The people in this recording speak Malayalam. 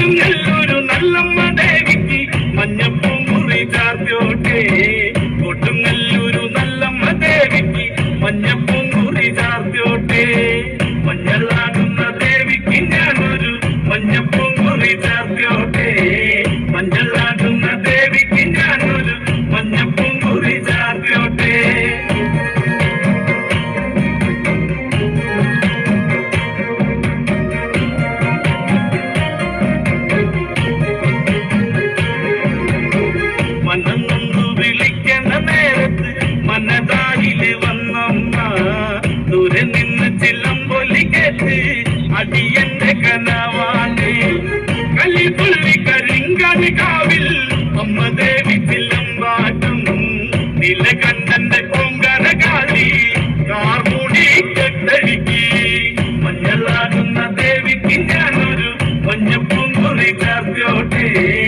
തിങ്ങല്ലൊരു നല്ലമ്മ ദേവിക്ക് മഞ്ഞ മനതാകിൽ വന്നമ്മ. ദൂരെ നിന്ന് ചിലമ്പൊലി കേട്ട് അടിയന്റെ കനവാണ്. കലിപുള്ളി കരിങ്കാന് കാവിൽ അമ്മ ദേവി ചിലമ്പാട്ടും. നില കണ്ടന്റെ പൊങ്കര കാളി കാർമൂടി കെട്ടടിക്ക്. മഞ്ഞളാകുന്ന ദേവിക്ക് ഞാനൊരു മഞ്ഞപ്പൂങ്കുറി ചേർത്തോട്ടേ.